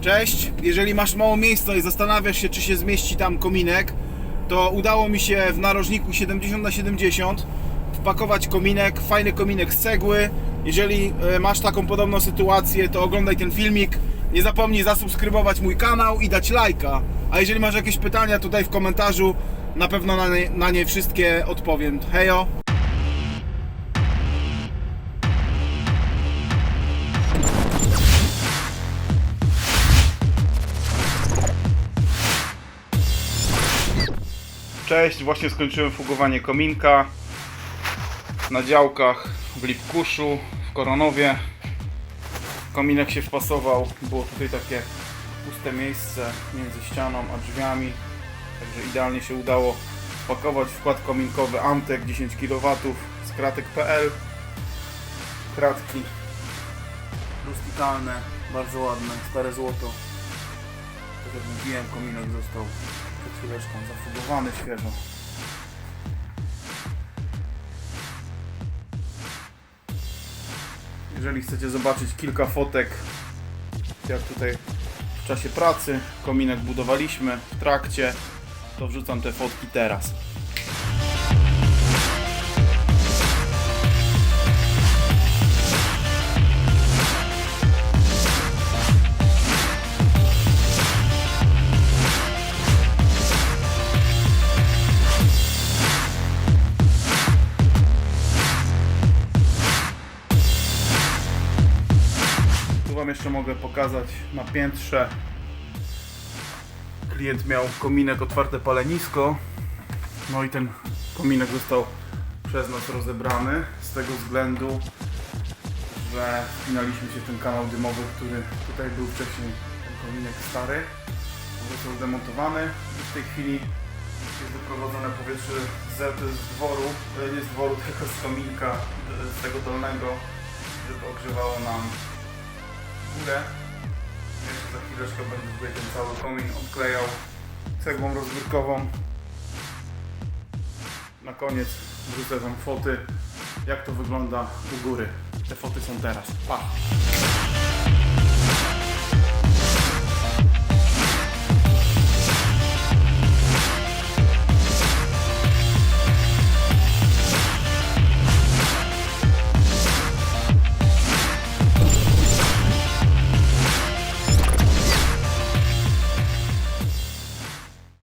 Cześć, jeżeli masz mało miejsca i zastanawiasz się, czy się zmieści tam kominek, to udało mi się w narożniku 70 na 70 wpakować kominek, fajny kominek z cegły. Jeżeli e, masz taką podobną sytuację, to oglądaj ten filmik. Nie zapomnij zasubskrybować mój kanał i dać lajka. A jeżeli masz jakieś pytania, to daj w komentarzu. Na pewno na nie, na nie wszystkie odpowiem. Hejo! Cześć, właśnie skończyłem fugowanie kominka na działkach w Lipkuszu, w Koronowie. Kominek się wpasował, było tutaj takie puste miejsce między ścianą a drzwiami, także idealnie się udało pakować wkład kominkowy Amtek 10 kW z kratek.pl kratki rustykalne, bardzo ładne, stare złoto tak jak mówiłem, kominek został przed chwileczką zafugowany świeżo. Jeżeli chcecie zobaczyć kilka fotek, jak tutaj w czasie pracy kominek budowaliśmy, w trakcie, to wrzucam te fotki teraz. Wam jeszcze mogę pokazać na piętrze. Klient miał kominek otwarte palenisko. No i ten kominek został przez nas rozebrany z tego względu, że wpinaliśmy się ten kanał dymowy, który tutaj był wcześniej ten kominek stary. Został zdemontowany i w tej chwili jest doprowadzone powietrze z, z dworu, e, nie z dworu, tylko z kominka, e, z tego dolnego, żeby ogrzewało nam górę. Jeszcze za chwileczkę będę tutaj ten cały komin odklejał cegłą rozbiórkową. Na koniec wrzucę wam foty, jak to wygląda u góry. Te foty są teraz. Pa!